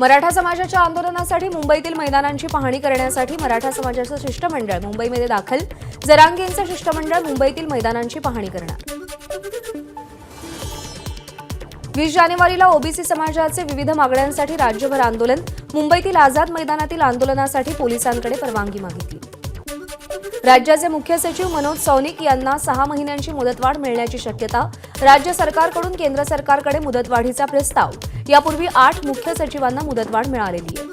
मराठा समाजाच्या आंदोलनासाठी मुंबईतील मैदानांची पाहणी करण्यासाठी मराठा समाजाचं शिष्टमंडळ मुंबईमध्ये दाखल. जरांगेंचं शिष्टमंडळ मुंबईतील मैदानांची पाहणी करणार. वीस जानेवारीला ओबीसी समाजाचे विविध मागण्यांसाठी राज्यभर आंदोलन. मुंबईतील आझाद मैदानातील आंदोलनासाठी पोलिसांकडे परवानगी मागितली. राज्याचे मुख्य सचिव मनोज सौनिक यांना सहा महिन्यांची मुदतवाढ मिळण्याची शक्यता. राज्य सरकारकडून केंद्र सरकारकडे मुदतवाढीचा प्रस्ताव. यापूर्वी आठ मुख्य सचिवांना मुदतवाढ मिळालेली आहे.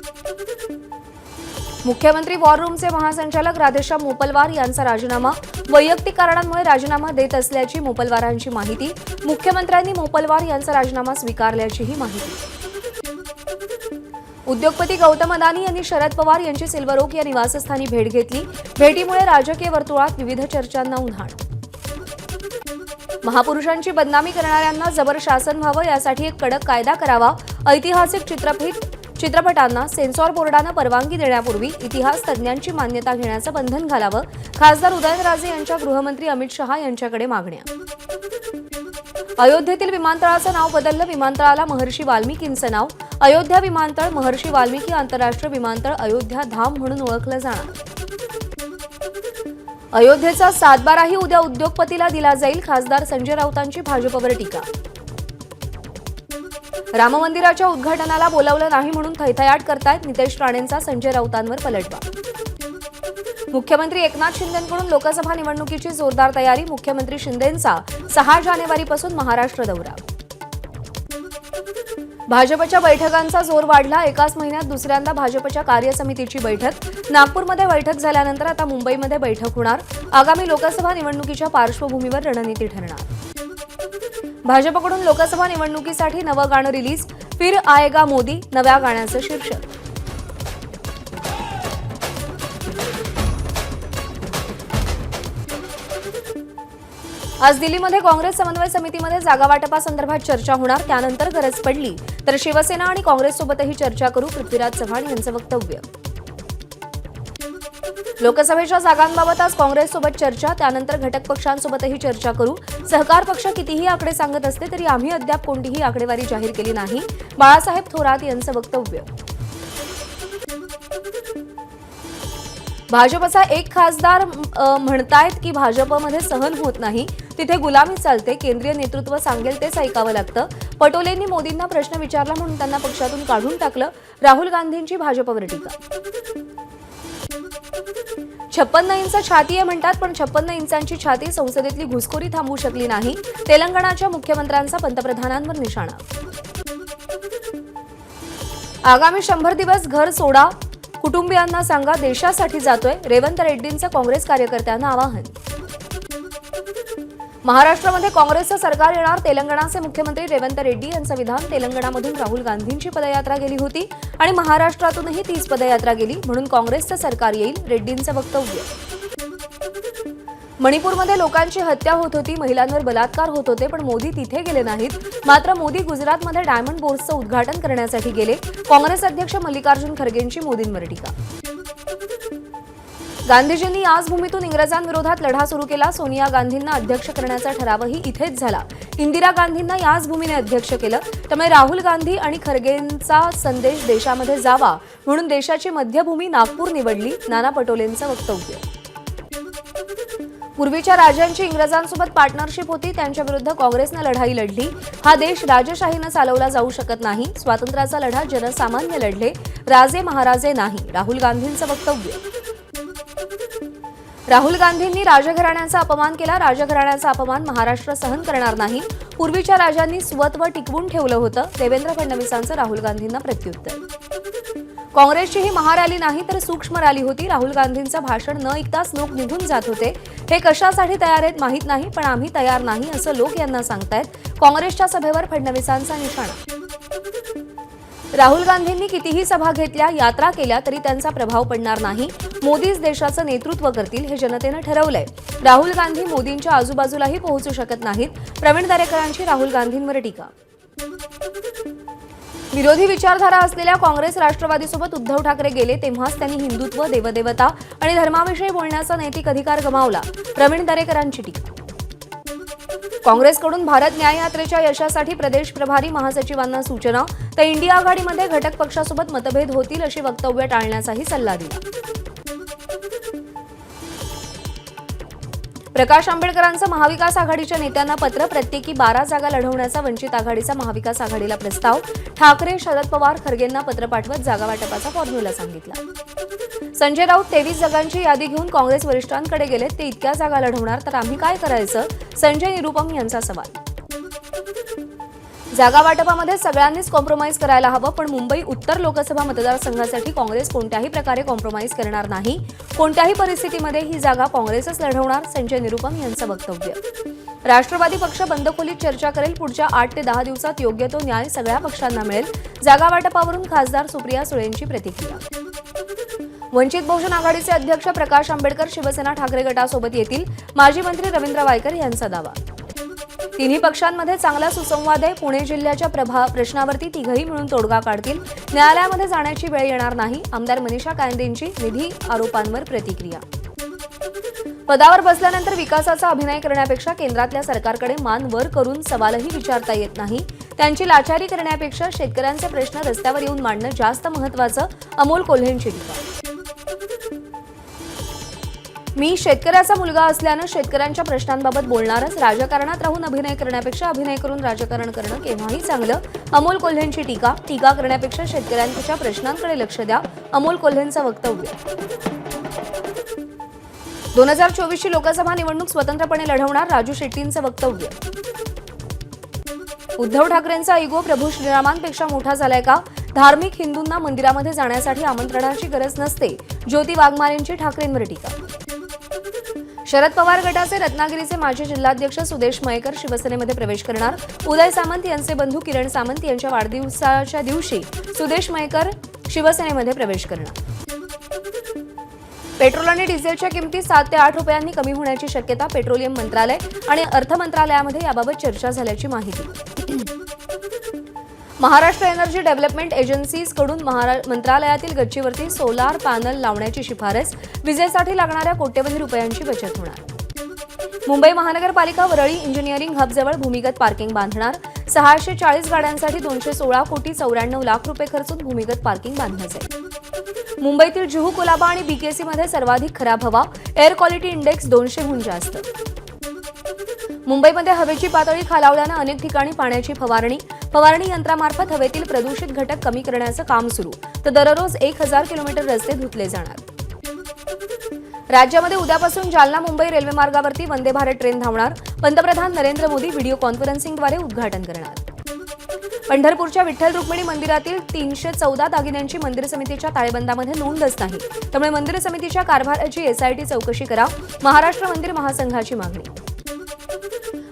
मुख्यमंत्री वॉर रूमचे महासंचालक राधेश्याम मोपलवार यांचा राजीनामा वैयक्तिक कारणांमुळे राजीनामा देत असल्याची मोपलवारांची माहिती मुख्यमंत्र्यांनी मोपलवार यांचा राजीनामा स्वीकारल्याचीही माहिती. उद्योगपती गौतम अदानी यांनी शरद पवार यांची सिल्वर ओक या निवासस्थानी भेट घेतली. भेटीमुळे राजकीय वर्तुळात विविध चर्चांना उधाण महापुरुषांची बदनामी करणाऱ्यांना जबर शासन व्हावं यासाठी एक कडक कायदा करावा. ऐतिहासिक चित्रपट चित्रपटांना सेन्सॉर बोर्डानं परवानगी देण्यापूर्वी इतिहास तज्ज्ञांची मान्यता घेण्याचं बंधन घालावं. खासदार उदयनराजे यांच्या गृहमंत्री अमित शहा यांच्याकडे मागण्या. अयोध्येतील विमानतळाचं नाव बदललं विमानतळाला महर्षी वाल्मिकींचं नाव. अयोध्या विमानतळ महर्षी वाल्मिकी आंतरराष्ट्रीय विमानतळ अयोध्या धाम म्हणून ओळखलं जाणार. अयोध्येचा सातबाराही उद्या उद्योगपतीला दिला जाईल खासदार संजय राऊतांची भाजपवर टीका. राम मंदिराच्या उद्घाटनाला बोलावलं नाही म्हणून थैथयाट करतायत नितेश राणेंचा संजय राऊतांवर पलटवा. मुख्यमंत्री एकनाथ शिंदेकडून लोकसभा निवडणुकीची जोरदार तयारी मुख्यमंत्री शिंदेंचा सहा जानेवारीपासून महाराष्ट्र दौरा. भाजपच्या बैठकांचा जोर वाढला. एकाच महिन्यात दुसऱ्यांदा भाजपच्या कार्यसमितीची बैठक. नागपूरमध्ये बैठक झाल्यानंतर आता मुंबईमध्ये बैठक होणार. आगामी लोकसभा निवडणुकीच्या पार्श्वभूमीवर रणनीती ठरणार. भाजपकडून लोकसभा निवडणुकीसाठी नवं गाणं रिलीज. फिर आएगा मोदी नव्या गाण्याचं शीर्षक. आज दिल्लीमध्ये काँग्रेस समन्वय समितीमध्ये जागा वाटपासंदर्भात चर्चा होणार त्यानंतर गरज पडली तर शिवसेना आणि काँग्रेससोबतही चर्चा करू पृथ्वीराज चव्हाण यांचं वक्तव्य. लोकसभेच्या जागांबाबत आज काँग्रेससोबत चर्चा त्यानंतर घटक पक्षांसोबतही चर्चा करू. सहकार पक्ष कितीही आकडे सांगत असते तरी आम्ही अद्याप कोणतीही आकडेवारी जाहीर केली नाही. बाळासाहेब थोरात यांचं वक्तव्य. भाजपचा एक खासदार म्हणतायत की भाजपमध्ये सहन होत नाही. तिथे गुलामी चालते केंद्रीय नेतृत्व सांगेल तेच ऐकावं लागतं. पटोलेंनी मोदींना प्रश्न विचारला म्हणून त्यांना पक्षातून काढून टाकलं. राहुल गांधींची भाजपवर टीका. छप्पन्न इंच छाती आहे म्हणतात पण छप्पन्न इंचांची छाती संसदेतली घुसखोरी थांबवू शकली नाही. तेलंगणाच्या मुख्यमंत्र्यांचा पंतप्रधानांवर निशाणा. आगामी शंभर दिवस घर सोडा. कुटुंबियांना सांगा देशासाठी जातोय. रेवंत रेड्डींचं काँग्रेस कार्यकर्त्यांना आवाहन. महाराष्ट्रामध्ये काँग्रेसचं सरकार येणार. तेलंगणाचे मुख्यमंत्री रेवंत रेड्डी यांचं विधान. तेलंगणामधून राहुल गांधींची पदयात्रा गेली होती आणि महाराष्ट्रातूनही तीच पदयात्रा गेली. म्हणून काँग्रेसचं सरकार येईल रेड्डींचं वक्तव्य. मणिपूरमध्ये लोकांची हत्या होत होती. महिलांवर बलात्कार होत होते पण मोदी तिथे गेले नाहीत. मात्र मोदी गुजरातमध्ये डायमंड बोर्सचं उद्घाटन करण्यासाठी गेले. काँग्रेस अध्यक्ष मल्लिकार्जुन खरगेंची मोदींवर टीका. गांधीजींनी याच भूमीतून इंग्रजांविरोधात लढा सुरू केला. सोनिया गांधींना अध्यक्ष करण्याचा ठरावही इथेच झाला. इंदिरा गांधींना याच भूमीने अध्यक्ष केलं. त्यामुळे राहुल गांधी आणि खरगेंचा संदेश देशामध्ये जावा म्हणून देशाची मध्यभूमी नागपूर निवडली. नाना पटोलेंचं वक्तव्य. पूर्वीच्या राजांची इंग्रजांसोबत पार्टनरशिप होती. त्यांच्या विरुद्ध काँग्रेसनं लढाई लढली. हा देश राजशाहीनं चालवला जाऊ शकत नाही. स्वातंत्र्याचा लढा जनसामान्य लढले. राजे महाराजे नाही. राहुल गांधींचं वक्तव्य. राहुल गांधींनी राजघराण्याचा अपमान केला. राजघराण्याचा अपमान महाराष्ट्र सहन करणार नाही. पूर्वीच्या राजांनी स्वत्व टिकवून ठेवलं होतं. देवेंद्र फडणवीसांचं राहुल गांधींना प्रत्युत्तर. काँग्रेसची ही महारॅली नाही तर सूक्ष्म रॅली होती. राहुल गांधींचं भाषण न ऐकताच लोक निघून जात होते. हे कशासाठी तयार आहेत माहीत नाही पण आम्ही तयार नाही असं लोक यांना सांगतायत. काँग्रेसच्या सभेवर फडणवीसांचा निशाणा राहुल गांधींनी कितीही सभा घेतल्या यात्रा केल्या तरी त्यांचा प्रभाव पडणार नाही. मोदीच देशाचं नेतृत्व करतील हे जनतेनं ठरवलंय. राहुल गांधी मोदींच्या आजूबाजूलाही पोहोचू शकत नाहीत. प्रवीण दरेकरांची राहुल गांधींवर टीका. विरोधी विचारधारा असलेल्या काँग्रेस राष्ट्रवादीसोबत उद्धव ठाकरे गेले तेव्हाच त्यांनी हिंदुत्व देवदेवता आणि धर्माविषयी बोलण्याचा नैतिक अधिकार गमावला. प्रवीण दरेकरांची टीका. काँग्रेसकडून भारत न्याय यात्रेच्या यशासाठी प्रदेश प्रभारी महासचिवांना सूचना तर इंडिया आघाडीमध्ये घटक पक्षासोबत मतभेद होतील अशी वक्तव्य टाळण्याचाही सल्ला दिला. प्रकाश आंबेडकरांचं महाविकास आघाडीच्या नेत्यांना पत्र प्रत्येकी बारा जागा लढवण्याचा वंचित आघाडीचा महाविकास आघाडीला प्रस्ताव. ठाकरे शरद पवार खरगेंना पत्र पाठवत जागा वाटपाचा फॉर्म्युला सांगितला. संजय राऊत तेवीस जागांची यादी घेऊन काँग्रेस वरिष्ठांकडे गेले ते इतक्या जागा लढवणार तर आम्ही काय करायचं? संजय निरुपम यांचा सवाल. जागा वाटपामध्ये सगळ्यांनीच कॉम्प्रोमाइज करायला हवं पण मुंबई उत्तर लोकसभा मतदारसंघासाठी काँग्रेस कोणत्याही प्रकारे कॉम्प्रोमाइज करणार नाही. कोणत्याही परिस्थितीमध्ये ही जागा काँग्रेसच लढवणार संजय निरुपम यांचं वक्तव्य. राष्ट्रवादी पक्ष बंदखोलीत चर्चा करेल पुढच्या आठ ते दहा दिवसात योग्य तो न्याय सगळ्या पक्षांना मिळेल. जागा वाटपावरून खासदार सुप्रिया सुळेंची प्रतिक्रिया. वंचित बहुजन आघाडीचे अध्यक्ष प्रकाश आंबेडकर शिवसेना ठाकरे गटासोबत येतील. माजी मंत्री रवींद्र वायकर यांचा दावा. तिन्ही पक्षांमध्ये चांगला सुसंवाद आहे. पुणे जिल्ह्याच्या प्रभा प्रश्नावरती तिघही मिळून तोडगा काढतील. न्यायालयामध्ये जाण्याची वेळ येणार नाही. आमदार मनीषा कायंदेंची निधी आरोपांवर प्रतिक्रिया. पदावर बसल्यानंतर विकासाचा अभिनय करण्यापेक्षा केंद्रातल्या सरकारकडे मान वर करून सवालही विचारता येत नाही. त्यांची लाचारी करण्यापेक्षा शेतकऱ्यांचे प्रश्न रस्त्यावर येऊन मांडणं जास्त महत्वाचं अमोल कोल्हेंची टीका. मी शेतकऱ्याचा मुलगा असल्यानं शेतकऱ्यांच्या प्रश्नांबाबत बोलणारच. राजकारणात राहून अभिनय करण्यापेक्षा अभिनय करून राजकारण करणं केव्हाही चांगलं. अमोल कोल्हेंची टीका टीका करण्यापेक्षा शेतकऱ्यांच्या प्रश्नांकडे लक्ष द्या अमोल कोल्हेंचं वक्तव्य. दोन हजार चोवीसची लोकसभा निवडणूक स्वतंत्रपणे लढवणार राजू शेट्टींचं वक्तव्य. उद्धव ठाकरेंचा इगो प्रभू श्रीरामांपेक्षा मोठा झालाय का? धार्मिक हिंदूंना मंदिरामध्ये जाण्यासाठी आमंत्रणाची गरज नसते. ज्योती वाघमारेंची ठाकरेंवर टीका. शरद पवार गटाचे रत्नागिरीचे माजी जिल्हाध्यक्ष सुदेश मयेकर शिवसेनेमध्ये प्रवेश करणार. उदय सामंत यांचे बंधू किरण सामंत यांच्या वाढदिवसाच्या दिवशी सुदेश मयेकर शिवसेनेमध्ये प्रवेश करणार. पेट्रोल आणि डिझेलच्या किमती सात ते आठ रुपयांनी कमी होण्याची शक्यता पेट्रोलियम मंत्रालय आणि अर्थ मंत्रालयामध्ये याबाबत चर्चा झाल्याची माहिती. महाराष्ट्र एनर्जी डेव्हलपमेंट एजन्सीजकडून महारा- मंत्रालयातील गच्चीवरती सोलार पॅनल लावण्याची शिफारस विजेसाठी लागणाऱ्या कोट्यवधी रुपयांची बचत होणार. मुंबई महानगरपालिका वरळी इंजिनिअरिंग हबजवळ भूमिगत पार्किंग बांधणार सहाशे चाळीस गाड्यांसाठी दोनशे सोळा कोटी चौऱ्याण्णव लाख रुपये खर्चून भूमिगत पार्किंग बांधलं जाईल मुंबईतील जुहू कुलाबा आणि बीकेसीमध्ये सर्वाधिक खराब हवा एअर क्वालिटी इंडेक्स दोनशेहून जास्त मुंबईमध्ये हवेची पातळी खालावल्यानं अनेक ठिकाणी पाण्याची फवारणी फवारणी यंत्रामार्फत हवेतील प्रदूषित घटक कमी करण्याचं काम सुरू. तर दररोज एक हजार किलोमीटर रस्ते धुतले जाणार. राज्यामध्ये उद्यापासून जालना मुंबई रेल्वे मार्गावरती वंदे भारत ट्रेन धावणार. पंतप्रधान नरेंद्र मोदी व्हिडिओ कॉन्फरन्सिंगद्वारे उद्घाटन करणार. पंढरपूरच्या विठ्ठल रुक्मिणी मंदिरातील तीनशे चौदा दागिन्यांची मंदिर समितीच्या ताळेबंदामध्ये नोंदच नाही त्यामुळे मंदिर समितीच्या कारभाराची एसआयटी चौकशी करा महाराष्ट्र मंदिर महासंघाची मागणी.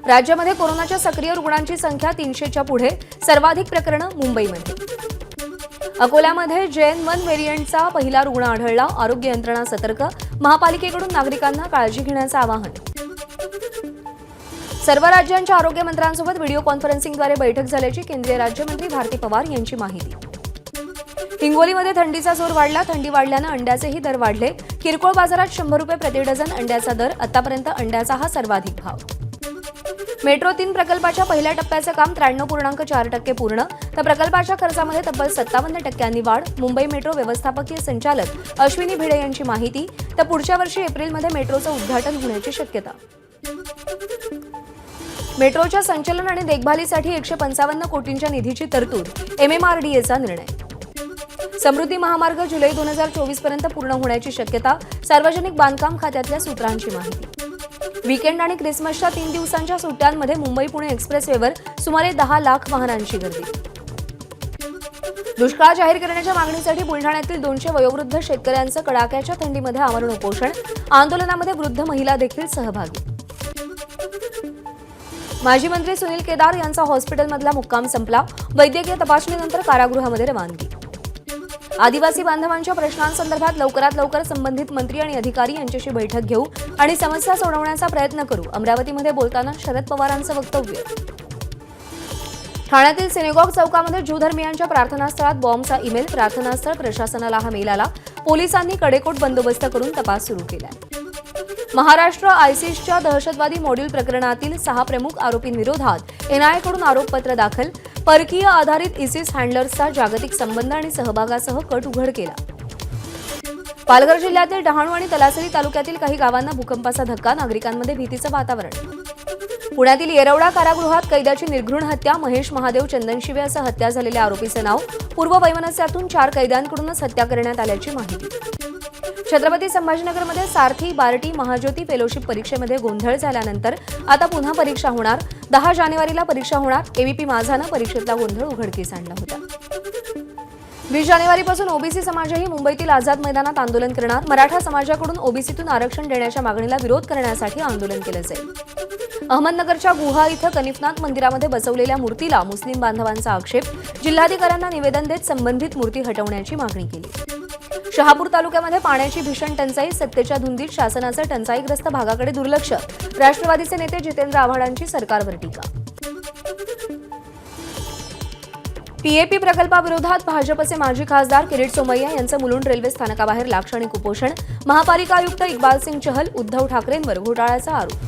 राज्यामध्ये कोरोनाच्या सक्रिय रुग्णांची संख्या तीनशेच्या पुढे. सर्वाधिक प्रकरणं मुंबईमध्ये. अकोल्यामध्ये जेएन वन व्हेरियंटचा पहिला रुग्ण आढळला. आरोग्य यंत्रणा सतर्क. महापालिकेकडून नागरिकांना काळजी घेण्याचं आवाहन. सर्व राज्यांच्या आरोग्य मंत्र्यांसोबत व्हिडिओ कॉन्फरन्सिंगद्वारे बैठक झाल्याची केंद्रीय राज्यमंत्री भारती पवार यांची माहिती. हिंगोलीमध्ये थंडीचा जोर वाढला. थंडी वाढल्यानं अंड्याचेही दर वाढले. किरकोळ बाजारात शंभर रुपये प्रति डझन अंड्याचा दर. आतापर्यंत अंड्याचा हा सर्वाधिक भाव. मेट्रो तीन प्रकल्पाच्या पहिल्या टप्प्याचं काम त्र्याण्णव पूर्णांक चार टक्के पूर्ण. तर प्रकल्पाच्या खर्चामध्ये तब्बल सत्तावन्न टक्क्यांनी वाढ. मुंबई मेट्रो व्यवस्थापकीय संचालक अश्विनी भिडे यांची माहिती. तर पुढच्या वर्षी एप्रिलमध्ये मेट्रोचं उद्घाटन होण्याची शक्यता. मेट्रोच्या संचलन आणि देखभालीसाठी एकशे पंचावन्न कोटींच्या निधीची तरतूद. एमएमआरडीएचा निर्णय. समृद्धी महामार्ग जुलै दोन हजार चोवीसपर्यंत पूर्ण होण्याची शक्यता. सार्वजनिक बांधकाम खात्यातल्या सूत्रांची माहिती. वीकेंड आणि क्रिसमसच्या तीन दिवसांच्या सुट्ट्यांमध्ये मुंबई पुणे एक्सप्रेसवेवर सुमारे दहा लाख वाहनांची गर्दी. दुष्काळ जाहीर करण्याच्या मागणीसाठी बुलढाण्यातील दोनशे वयोवृद्ध शेतकऱ्यांचं कडाक्याच्या थंडीमध्ये आमरण उपोषण आंदोलनामध्ये वृद्ध महिला देखील सहभागी. माजी मंत्री सुनील केदार यांचा हॉस्पिटलमधला मुक्काम संपला. वैद्यकीय तपासणीनंतर कारागृहामध्ये रवानगी. आदिवासी बांधवांच्या प्रश्नांसंदर्भात लवकरात लवकर संबंधित मंत्री आणि अधिकारी यांच्याशी बैठक घेऊ आणि समस्या सोडवण्याचा प्रयत्न करू. अमरावतीमध्ये बोलताना शरद पवारांचं वक्तव्य. ठाण्यातील सिनेगॉग चौकामध्ये ज्यू धर्मियांच्या प्रार्थनास्थळात बॉम्बचा ईमेल प्रार्थनास्थळ प्रशासनाला हा मेल आला. पोलिसांनी कडेकोट बंदोबस्त करून तपास सुरू केलाय. महाराष्ट्र आयसिसच्या दहशतवादी मॉड्यूल प्रकरणातील सहा प्रमुख आरोपींविरोधात एनआयएकडून आरोपपत्र दाखल. परकीय आधारित इसिस हँडलर्सचा जागतिक संबंध आणि सहभागासह कट उघड केला. पालघर जिल्ह्यातील डहाणू आणि तलासरी तालुक्यातील काही गावांना भूकंपाचा धक्का नागरिकांमध्ये भीतीचं वातावरण. पुण्यातील येरवडा कारागृहात कैद्याची निर्घृण हत्या महेश महादेव चंदनशिवे असं हत्या झालेल्या आरोपीचं नाव पूर्व वैमनस्यातून चार कैद्यांकडूनच हत्या करण्यात आल्याची माहिती. छत्रपती संभाजीनगरमध्ये सारथी बार्टी महाज्योती फेलोशिप परीक्षेमध्ये गोंधळ झाल्यानंतर आता पुन्हा परीक्षा होणार. दहा जानेवारीला परीक्षा होणार. एबीपी माझानं परीक्षेतला गोंधळ उघडकीस आणला होता. वीस जानेवारीपासून ओबीसी समाजही मुंबईतील आझाद मैदानात आंदोलन करणार. मराठा समाजाकडून ओबीसीतून आरक्षण देण्याच्या मागणीला विरोध करण्यासाठी आंदोलन केलं जाईल. अहमदनगरच्या गुहा इथं कनिफनाथ मंदिरामध्ये बसवलेल्या मूर्तीला मुस्लिम बांधवांचा आक्षेप. जिल्हाधिकाऱ्यांना निवेदन देत संबंधित मूर्ती हटवण्याची मागणी केली. शहापूर तालुक्यामध्ये पाण्याची भीषण टंचाई सत्तेच्या धुंदीत शासनाचं टंचाईग्रस्त भागाकडे दुर्लक्ष. राष्ट्रवादीचे नेते जितेंद्र आव्हाडांची सरकारवर टीका. पीएपी प्रकल्पाविरोधात भाजपचे माजी खासदार किरीट सोमय्या यांचं मुलुंड रेल्वे स्थानकाबाहेर लाक्षणिक उपोषण. महापालिका आयुक्त इक्बाल सिंग चहल उद्धव ठाकरेंवर घोटाळ्याचा आरोप.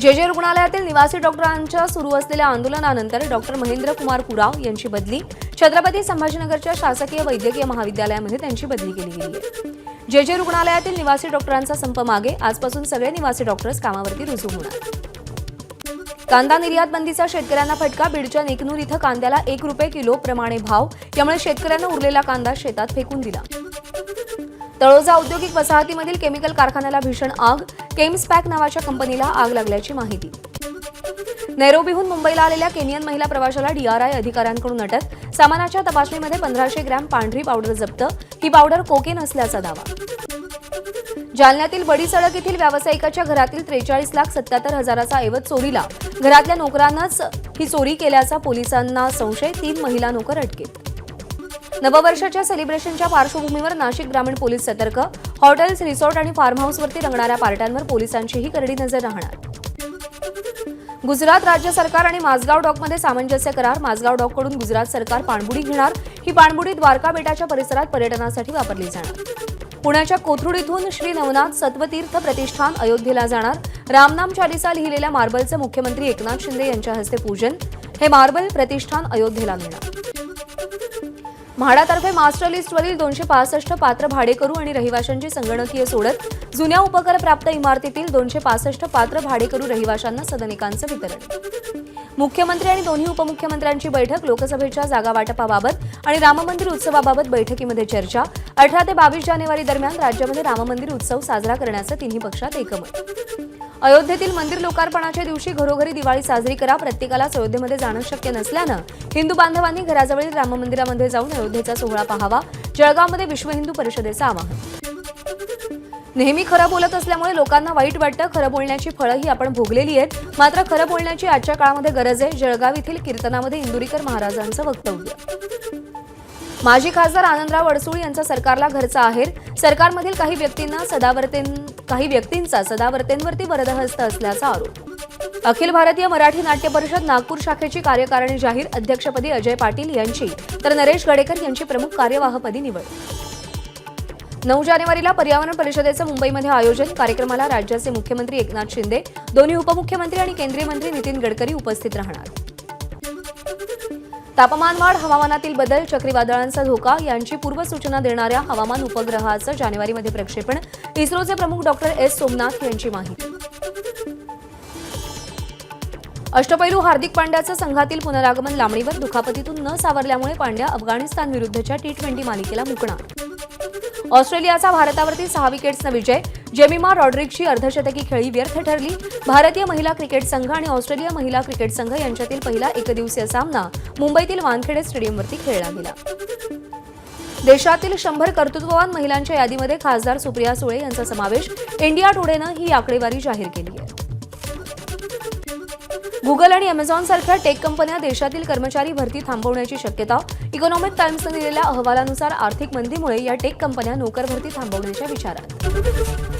जे जे रुग्णालयातील निवासी डॉक्टरांच्या सुरू असलेल्या आंदोलनानंतर डॉक्टर महेंद्र कुमार कुराव यांची बदली छत्रपती संभाजीनगरच्या शासकीय वैद्यकीय महाविद्यालयामध्ये त्यांची बदली केली गेली आहे. जे जे रुग्णालयातील निवासी डॉक्टरांचा संप मागे आजपासून सगळे निवासी डॉक्टर्स कामावरती रुजू होणार. कांदा निर्यात बंदीचा शेतकऱ्यांना फटका बीडच्या नेकनूर इथं कांद्याला एक रुपये किलो प्रमाणे भाव यामुळे शेतकऱ्यांना उरलेला कांदा शेतात फेकून दिला. तळोजा औद्योगिक वसाहतीमधील केमिकल कारखान्याला भीषण आग केम्सपॅक नावाच्या कंपनीला आग लागल्याची माहिती. नैरोबीहून मुंबईला आलेल्या केनियन महिला प्रवाशाला डीआरआय अधिकाऱ्यांकडून अटक. सामानाच्या तपासणीमध्ये पंधराशे ग्रॅम पांढरी पावडर जप्त. ही पावडर कोकेन असल्याचा दावा. जालन्यातील बडी सडक येथील व्यावसायिकाच्या घरातील त्रेचाळीस लाख सत्याहत्तर हजाराचा ऐवज चोरीला. घरातल्या नोकरांनाच ही चोरी केल्याचा पोलिसांना संशय तीन महिला नोकर अटकेत. नववर्षाच्या सेलिब्रेशनच्या पार्श्वभूमीवर नाशिक ग्रामीण पोलीस सतर्क. हॉटेल्स रिसॉर्ट आणि फार्म हाऊसवरती रंगणाऱ्या पार्ट्यांवर पोलिसांचीही करडी नजर राहणार. गुजरात राज्य सरकार आणि माझगाव डॉकमध्ये सामंजस्य करार. माझगाव डॉककडून गुजरात सरकार पाणबुडी घेणार. ही पाणबुडी द्वारका बेटाच्या परिसरात पर्यटनासाठी वापरली जाणार. पुण्याच्या कोथरूड श्री नवनाथ सत्वतीर्थ प्रतिष्ठान अयोध्येला जाणार. रामनाम चालिसा लिहिलेल्या मार्बलचं मुख्यमंत्री एकनाथ शिंदे यांच्या हस्ते पूजन. हे मार्बल प्रतिष्ठान अयोध्येला मिळणार. म्हाडातर्फे मास्टर लिस्टवरील दोनशे पासष्ट पात्र भाडेकरू आणि रहिवाशांची संगणकीय सोडत जुन्या उपकरप्राप्त इमारतीतील दोनशे पासष्ट पात्र भाडेकरू रहिवाशांना सदनिकांचं वितरण. मुख्यमंत्री आणि दोन्ही उपमुख्यमंत्र्यांची बैठक लोकसभेच्या जागा वाटपाबाबत आणि राममंदिर उत्सवाबाबत बैठकीमध्ये चर्चा. अठरा ते बावीस जानेवारी दरम्यान राज्यामध्ये राममंदिर उत्सव साजरा करण्याचं तिन्ही पक्षात एकमत. अयोध्येतील मंदिर लोकार्पणाच्या दिवशी घरोघरी दिवाळी साजरी करा. प्रत्येकालाच अयोध्येमध्ये जाणं शक्य नसल्यानं हिंदू बांधवांनी घराजवळील राम मंदिरामध्ये जाऊन अयोध्येचा सोहळा पाहावा. जळगावमध्ये विश्व हिंदू परिषदेचं आवाहन. नेहमी खरं बोलत असल्यामुळे लोकांना वाईट वाटतं. खरं बोलण्याची फळंही आपण भोगलेली आहेत. मात्र खरं बोलण्याची आजच्या काळामध्ये गरज आहे. जळगाव येथील कीर्तनामध्ये इंदुरीकर महाराजांचं वक्तव्य. माजी खासदार आनंदराव अडसूळ यांचा सरकारला घरचा आहेर. सरकारमधील काही व्यक्तींना सदावर्तें काही व्यक्तींचा सदावर्तेंवरती वरदहस्त असल्याचा आरोप. अखिल भारतीय मराठी नाट्य परिषद नागपूर शाखेची कार्यकारिणी जाहीर अध्यक्षपदी अजय पाटील यांची तर नरेश गडेकर यांची प्रमुख कार्यवाहपदी निवड. नऊ जानेवारीला पर्यावरण परिषदेचं मुंबईमध्ये आयोजन. कार्यक्रमाला राज्याचे मुख्यमंत्री एकनाथ शिंदे दोन्ही उपमुख्यमंत्री आणि केंद्रीय मंत्री नितीन गडकरी उपस्थित राहणार. तापमानवाढ हवामानातील बदल चक्रीवादळांचा धोका यांची पूर्वसूचना देणाऱ्या हवामान उपग्रहाचं जानेवारीमध्ये प्रक्षेपण. इस्रोचे प्रमुख डॉक्टर एस सोमनाथ यांची माहिती. अष्टपैलू हार्दिक पांड्याचं संघातील पुनरागमन लांबणीवर दुखापतीतून न सावरल्यामुळे पांड्या अफगाणिस्तान विरुद्धच्या टी ट्वेंटी मालिकेला मुकणार. ऑस्ट्रेलियाचा भारतावरती सहा विकेट्सनं विजय जेमिमा रॉड्रिकची अर्धशतकी खेळी व्यर्थ ठरली. भारतीय महिला क्रिकेट संघ आणि ऑस्ट्रेलिया महिला क्रिकेट संघ यांच्यातील पहिला एकदिवसीय सामना मुंबईतील वानखेडे स्टेडियमवरती खेळला गेला. देशातील शंभर कर्तृत्ववान महिलांच्या यादीमध्ये खासदार सुप्रिया सुळे यांचा समावेश इंडिया टुडेनं ही आकडेवारी जाहीर केली आहे. गुगल आणि अमेझॉन सारख्या टेक कंपन्या देशातील कर्मचारी भरती थांबवण्याची शक्यता इकॉनॉमिक टाइम्सनं दिलेल्या अहवालानुसार आर्थिक मंदीमुळे या टेक कंपन्या नोकर भरती थांबवण्याच्या विचारात.